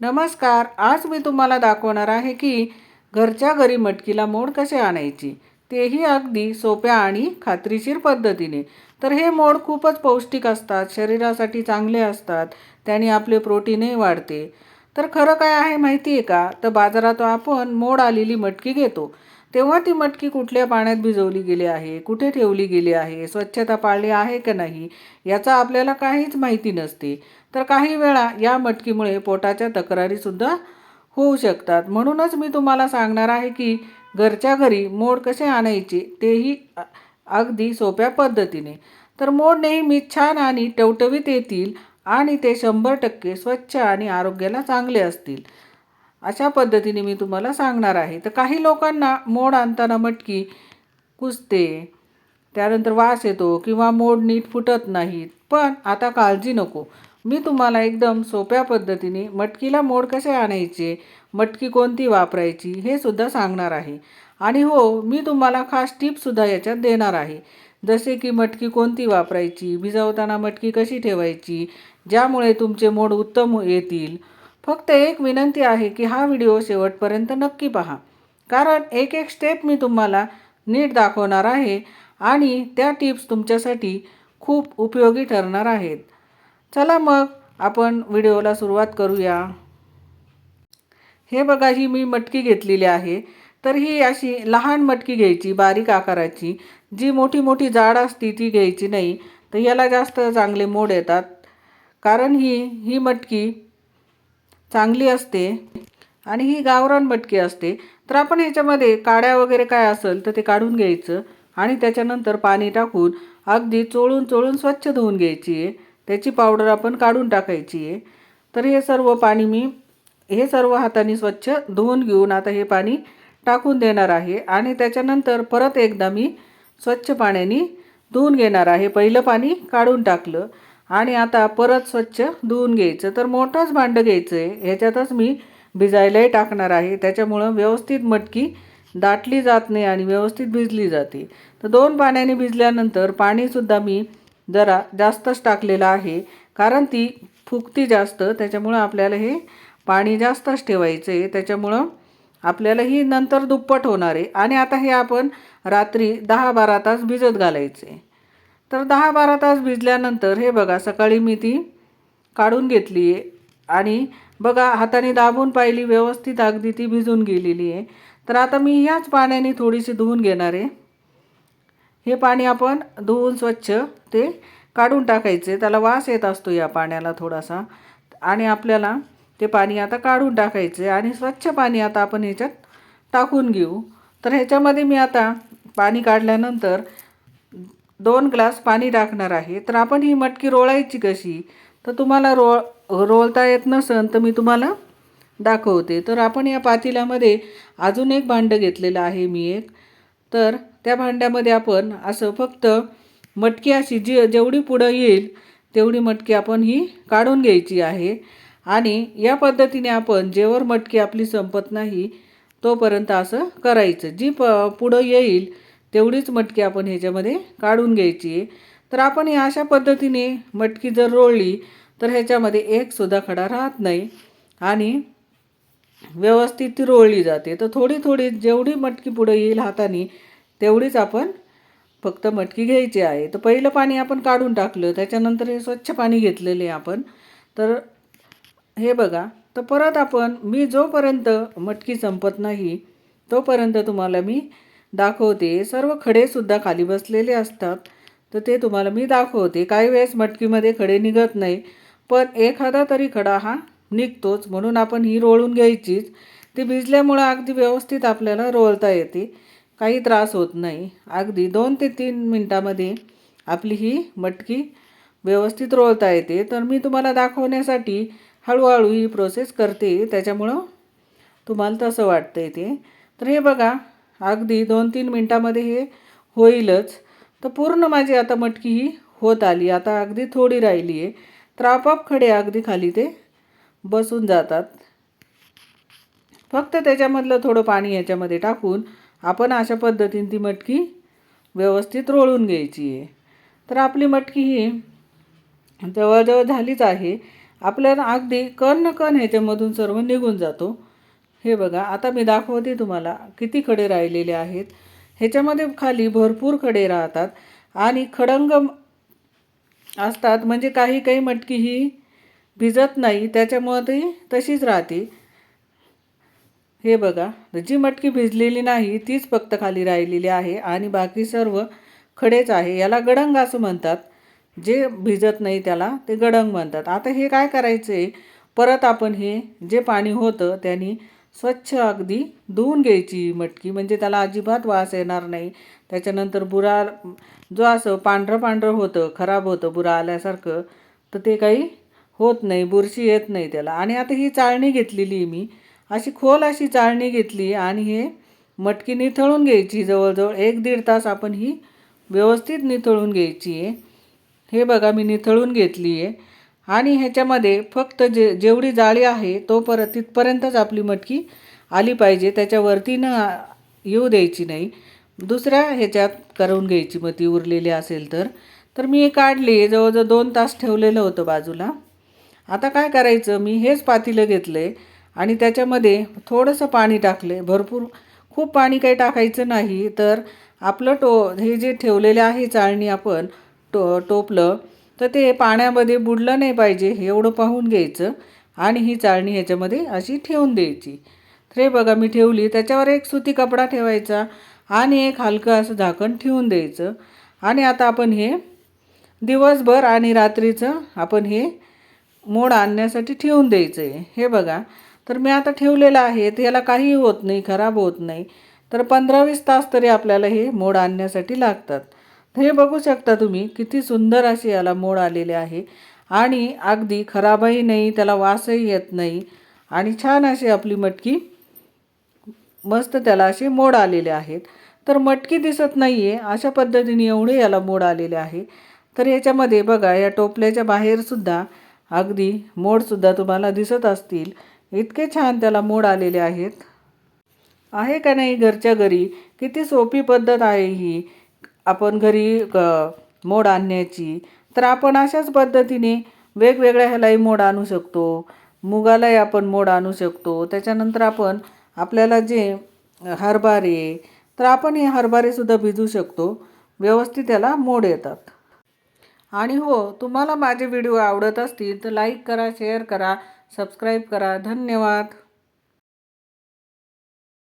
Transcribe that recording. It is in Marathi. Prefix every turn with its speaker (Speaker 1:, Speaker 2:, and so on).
Speaker 1: नमस्कार आज मी तुम्हाला दाखवणार आहे की घरच्या घरी मटकीला मोड कसे आणायची तेही अगदी सोप्या आणि खात्रीशीर पद्धतीने. तर हे मोड खूपच पौष्टिक असतात शरीरासाठी चांगले असतात त्याने आपले प्रोटीनही वाढते. तर खरं काय आहे माहिती आहे का? तर बाजारात आपण मोड आलेली मटकी घेतो. तेव्हा ती मटकी कुठल्या पाण्यात भिजवली गेली आहे? कुठे ठेवली गेली आहे? स्वच्छता पाळली आहे का नाही? याचा आपल्याला काहीच माहिती नसते. तर काही वेळा या मटकीमुळे पोटाच्या तक्रारीसुद्धा होऊ शकतात. म्हणूनच मी तुम्हाला सांगणार आहे की घरच्या घरी मोड कसे आणायचे तेही अगदी सोप्या पद्धतीने. तर मोड नेहमी छान आणि टवटवीत येतील आणि ते शंभर टक्के स्वच्छ आणि आरोग्याला चांगले असतील. अशा पद्धतीने मी तुम्हाला सांगणार आहे. तर काही लोकांना मोड आणताना मटकी कुजते त्यानंतर वास येतो किंवा मोड नीट फुटत नाहीत. पण आता काळजी नको. मी तुम्हाला एकदम सोप्या पद्धतीने मटकीला मोड कसे आणायचे मटकी कोणती वापरायची हे सुद्धा सांगणार आहे. आणि हो मी तुम्हाला खास टिपसुद्धा याच्यात देणार आहे. जसे की मटकी कोणती वापरायची भिजवताना मटकी कशी ठेवायची ज्यामुळे तुमचे मोड उत्तम येतील. फक्त एक विनंती आहे की हा व्हिडिओ शेवटपर्यंत नक्की पहा. कारण एक एक स्टेप मी तुम्हाला नीट दाखवणार आहे आणि त्या टिप्स तुमच्यासाठी खूप उपयोगी ठरणार आहेत. चला मग आपण व्हिडिओला सुरुवात करूया. हे बघा ही मी मटकी घेतलेली आहे. तर ही अशी लहान मटकी घ्यायची बारीक आकाराची. जी मोठी मोठी जाड असती ती घ्यायची नाही. तर याला जास्त चांगले मोड येतात. कारण ही ही मटकी चांगली असते आणि ही गावरान मटकी असते. तर आपण ह्याच्यामध्ये काड्या वगैरे काय असेल तर ते काढून घ्यायचं आणि त्याच्यानंतर पाणी टाकून अगदी चोळून चोळून स्वच्छ धुवून घ्यायची आहे. त्याची पावडर आपण काढून टाकायची आहे. तर हे सर्व पाणी मी हे सर्व हाताने स्वच्छ धुवून घेऊन आता हे पाणी टाकून देणार आहे. आणि त्याच्यानंतर परत एकदा मी स्वच्छ पाण्याने धुवून घेणार आहे. पहिलं पाणी काढून टाकलं. आणि आता परत स्वच्छ धुवून घ्यायचं. तर मोठंच भांडं घ्यायचं आहे ह्याच्यातच मी भिजायलाही टाकणार आहे. त्याच्यामुळं व्यवस्थित मटकी दाटली जात नाही आणि व्यवस्थित भिजली जाते. तर दोन पाण्याने भिजल्यानंतर पाणीसुद्धा मी जरा जास्तच टाकलेलं आहे. कारण ती फुगती जास्त त्याच्यामुळं आपल्याला हे पाणी जास्तच ठेवायचं आहे त्याच्यामुळं आपल्याला ही नंतर दुप्पट होणार आहे. आणि आता हे आपण रात्री दहा बारा तास भिजत घालायचे तर दहा बारा तास भिजल्यानंतर हे बघा सकाळी मी ती काढून घेतली आहे. आणि बघा हाताने दाबून पाहिली व्यवस्थित अगदी ती भिजून गेलेली आहे. तर आता मी ह्याच पाण्याने थोडीशी धुवून घेणार आहे. हे पाणी आपण धुवून स्वच्छ ते काढून टाकायचे. त्याला वास येत असतो या पाण्याला थोडासा. आणि आपल्याला ते पाणी आता काढून टाकायचे. आणि स्वच्छ पाणी आता आपण ह्याच्यात टाकून घेऊ. तर ह्याच्यामध्ये मी आता पाणी काढल्यानंतर दोन ग्लास पाणी टाकणार आहे. तर आपण ही मटकी रोळायची कशी? तर तुम्हाला रोळ रोळता येत नसन तर मी तुम्हाला दाखवते. तर आपण या पातेल्यामध्ये अजून एक भांडं घेतलेलं आहे मी एक. तर त्या भांड्यामध्ये आपण असं फक्त मटकी अशी जी जेवढी पुढं येईल तेवढी मटकी आपण ही काढून घ्यायची आहे. आणि या पद्धतीने आपण जेवर मटकी आपली संपत नाही तोपर्यंत असं करायचं. जी प पुढं येईल तेवढीच मटकी आपण ह्याच्यामध्ये काढून घ्यायची. आहे तर आपण या अशा पद्धतीने मटकी जर रोळली तर ह्याच्यामध्ये एकसुद्धा खडा राहत नाही आणि व्यवस्थित ती रोळली जाते. तर थोडी थोडी जेवढी मटकी पुढे येईल हाताने तेवढीच आपण फक्त मटकी घ्यायची आहे. तर पहिलं पाणी आपण काढून टाकलं त्याच्यानंतर हे स्वच्छ पाणी घेतलेले आपण. तर हे बघा तर परत आपण मी जोपर्यंत मटकी संपत नाही तोपर्यंत तुम्हाला मी दाखवते. सर्व खडेसुद्धा खाली बसलेले असतात. तर ते तुम्हाला मी दाखवते. काही वेळेस मटकीमध्ये खडे निघत नाही. पण एखादा तरी खडा हा निघतोच. म्हणून आपण ही रोळून घ्यायचीच. ती भिजल्यामुळं अगदी व्यवस्थित आपल्याला रोळता येते. काही त्रास होत नाही. अगदी दोन ते तीन मिनटामध्ये आपली ही मटकी व्यवस्थित रोळता येते. तर मी तुम्हाला दाखवण्यासाठी हळूहळू ही प्रोसेस करते. त्याच्यामुळं तुम्हाला तसं वाटतं ते. तर हे बघा अगदी दोन तीन मिनटामध्ये हे होईलच. तर पूर्ण माझी आता मटकी ही होत आली. आता अगदी थोडी राहिली आहे. तर आपोआप खडे अगदी खाली ते बसून जातात. फक्त त्याच्यामधलं थोडं पाणी याच्यामध्ये टाकून आपण अशा पद्धतीने ती मटकी व्यवस्थित रोळून घ्यायची आहे. तर आपली मटकी ही जवळजवळ झालीच आहे. आपल्याला अगदी कण न कण ह्याच्यामधून सर्व निघून जातो. हे बघा आता मी दाखवते तुम्हाला किती खडे राहिलेले आहेत. ह्याच्यामध्ये खाली भरपूर खडे राहतात आणि खडंग असतात म्हणजे काही काही मटकी ही भिजत नाही त्याच्यामुळं ती तशीच राहते. हे बघा जी मटकी भिजलेली नाही तीच फक्त खाली राहिलेली आहे आणि बाकी सर्व खडेच आहे. याला गडंग असं म्हणतात. जे भिजत नाही त्याला ते गडंग म्हणतात. आता हे काय करायचं आहे परत आपण हे जे पाणी होतं त्यांनी स्वच्छ अगदी धुवून घ्यायची मटकी. म्हणजे त्याला अजिबात वास येणार नाही. त्याच्यानंतर बुरा जो असं पांढरं पांढरं होतं खराब होतं बुरा आल्यासारखं तर ते काही होत नाही बुरशी येत नाही त्याला. आणि आता ही चाळणी घेतलेली मी. अशी खोल अशी चाळणी घेतली आणि हे मटकी निथळून घ्यायची. जवळजवळ एक दीड तास आपण ही व्यवस्थित निथळून घ्यायची आहे. हे बघा मी निथळून घेतली आहे. आणि ह्याच्यामध्ये फक्त जे जेवढी जाळी आहे तोपर्यंत तिथपर्यंतच आपली मटकी आली पाहिजे. त्याच्यावरती न येऊ द्यायची नाही. दुसऱ्या ह्याच्यात करून घ्यायची मग ती उरलेली असेल तर. तर मी हे काढली जवळजवळ दोन तास ठेवलेलं होतं बाजूला. आता काय करायचं? मी हेच पातीलं घेतलं आहे आणि त्याच्यामध्ये थोडंसं पाणी टाकलं आहे भरपूर खूप पाणी काही टाकायचं नाही. तर आपलं टो हे जे ठेवलेलं आहे चाळणी आपण टो टोपलं तर ते पाण्यामध्ये बुडलं नाही पाहिजे हे एवढं पाहून घ्यायचं आणि ही चाळणी ह्याच्यामध्ये अशी ठेवून द्यायची. तर हे बघा मी ठेवली. त्याच्यावर एक सुती कपडा ठेवायचा आणि एक हलकं असं झाकण ठेवून द्यायचं. आणि आता आपण हे दिवसभर आणि रात्रीचं आपण हे मोड आणण्यासाठी ठेवून द्यायचं आहे हे बघा तर मी आता ठेवलेलं आहे. तर याला काही होत नाही खराब होत नाही. तर पंधरा वीस तास तरी आपल्याला हे मोड आणण्यासाठी लागतात. हे बघू शकता तुम्ही किती सुंदर असे याला मोड आलेले आहे. आणि अगदी खराबही नाही त्याला वासही येत नाही. आणि छान अशी आपली मटकी मस्त त्याला असे मोड आलेले आहेत. तर मटकी दिसत नाही आहे अशा पद्धतीने एवढे याला मोड आलेले आहे. तर याच्यामध्ये बघा या टोपल्याच्या बाहेरसुद्धा अगदी मोडसुद्धा तुम्हाला दिसत असतील. इतके छान त्याला मोड आलेले आहेत. आहे का नाही घरच्या घरी? किती सोपी पद्धत आहे ही. आपण घरी क मोड आणण्याची तर आपण अशाच पद्धतीने वेगवेगळ्या ह्यालाही मोड आणू शकतो. मुगालाही आपण मोड आणू शकतो. त्याच्यानंतर आपण आपल्याला जे हरभरे तर आपण हे हरभरेसुद्धा भिजू शकतो. व्यवस्थित त्याला मोड येतात. आणि हो तुम्हाला माझे व्हिडिओ आवडत असतील तर लाईक करा शेअर करा सबस्क्राईब करा. धन्यवाद.